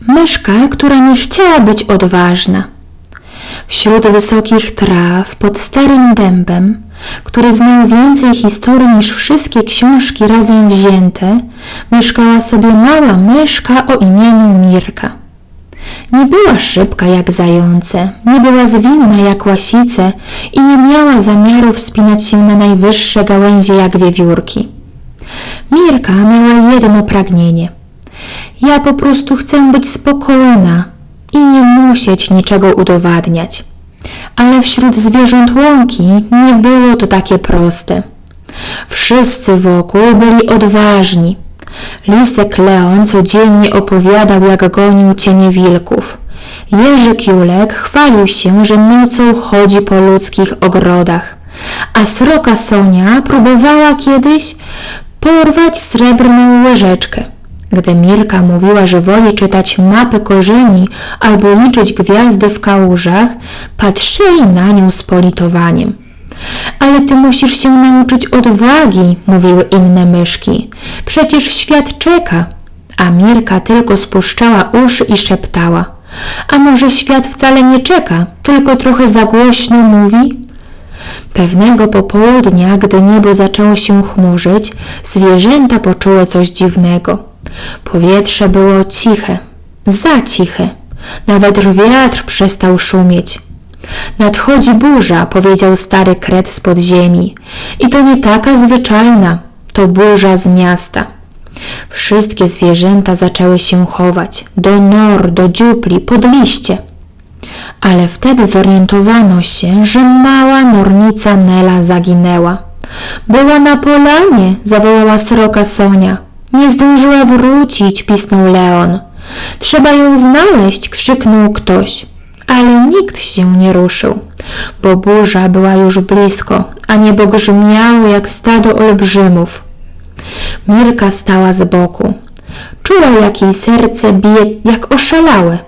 Myszka, która nie chciała być odważna. Wśród wysokich traw, pod starym dębem, który znał więcej historii niż wszystkie książki razem wzięte, mieszkała sobie mała myszka o imieniu Mirka. Nie była szybka jak zające, nie była zwinna jak łasice i nie miała zamiaru wspinać się na najwyższe gałęzie jak wiewiórki. Mirka miała jedno pragnienie. Ja po prostu chcę być spokojna i nie musieć niczego udowadniać. Ale wśród zwierząt łąki nie było to takie proste. Wszyscy wokół byli odważni. Lisek Leon codziennie opowiadał, jak gonił cienie wilków. Jerzyk Julek chwalił się, że nocą chodzi po ludzkich ogrodach, a sroka Sonia próbowała kiedyś porwać srebrną łyżeczkę. Gdy Mirka mówiła, że woli czytać mapy korzeni albo liczyć gwiazdy w kałużach, patrzyli na nią z politowaniem. Ale ty musisz się nauczyć odwagi, mówiły inne myszki. Przecież świat czeka. A Mirka tylko spuszczała uszy i szeptała. A może świat wcale nie czeka, tylko trochę za głośno mówi? Pewnego popołudnia, gdy niebo zaczęło się chmurzyć, zwierzęta poczuły coś dziwnego. Powietrze było ciche, za ciche. Nawet wiatr przestał szumieć. Nadchodzi burza, powiedział stary kret z podziemi. I to nie taka zwyczajna, to burza z miasta. Wszystkie zwierzęta zaczęły się chować do nor, do dziupli, pod liście. Ale wtedy zorientowano się, że mała nornica Nela zaginęła. Była na polanie, zawołała sroka Sonia. Nie zdążyła wrócić, pisnął Leon. Trzeba ją znaleźć, krzyknął ktoś. Ale nikt się nie ruszył, bo burza była już blisko, a niebo grzmiało jak stado olbrzymów. Mirka stała z boku. Czuła, jak jej serce bije jak oszalałe.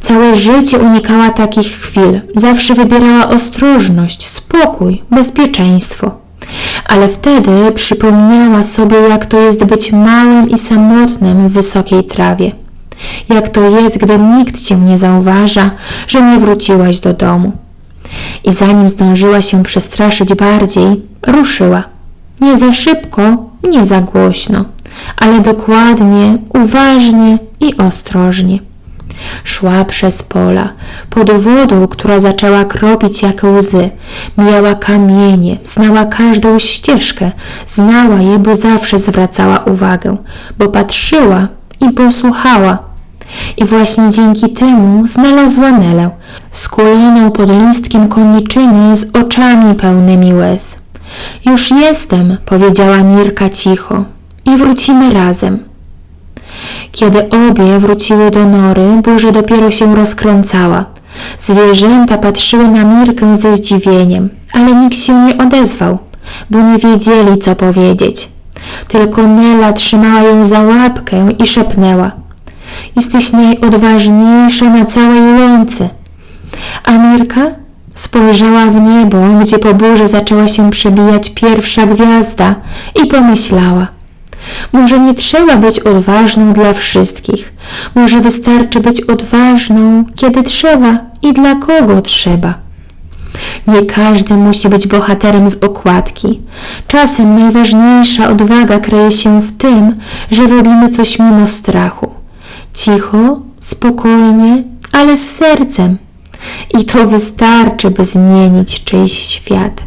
Całe życie unikała takich chwil. Zawsze wybierała ostrożność, spokój, bezpieczeństwo. Ale wtedy przypomniała sobie, jak to jest być małym i samotnym w wysokiej trawie. Jak to jest, gdy nikt cię nie zauważa, że nie wróciłaś do domu. I zanim zdążyła się przestraszyć bardziej, ruszyła. Nie za szybko, nie za głośno, ale dokładnie, uważnie i ostrożnie. Szła przez pola, pod wodą, która zaczęła kropić jak łzy. Mijała kamienie, znała każdą ścieżkę, znała je, bo zawsze zwracała uwagę, bo patrzyła i posłuchała. I właśnie dzięki temu znalazła Nelę, skuloną pod listkiem koniczyny z oczami pełnymi łez. Już jestem, powiedziała Mirka cicho, i wrócimy razem. Kiedy obie wróciły do nory, burza dopiero się rozkręcała. Zwierzęta patrzyły na Mirkę ze zdziwieniem, ale nikt się nie odezwał, bo nie wiedzieli, co powiedzieć. Tylko Nela trzymała ją za łapkę i szepnęła. Jesteś najodważniejsza na całej łące. A Mirka spojrzała w niebo, gdzie po burzy zaczęła się przebijać pierwsza gwiazda i pomyślała – może nie trzeba być odważną dla wszystkich. Może wystarczy być odważną, kiedy trzeba i dla kogo trzeba. Nie każdy musi być bohaterem z okładki. Czasem najważniejsza odwaga kryje się w tym, że robimy coś mimo strachu. Cicho, spokojnie, ale z sercem. I to wystarczy, by zmienić czyjś świat.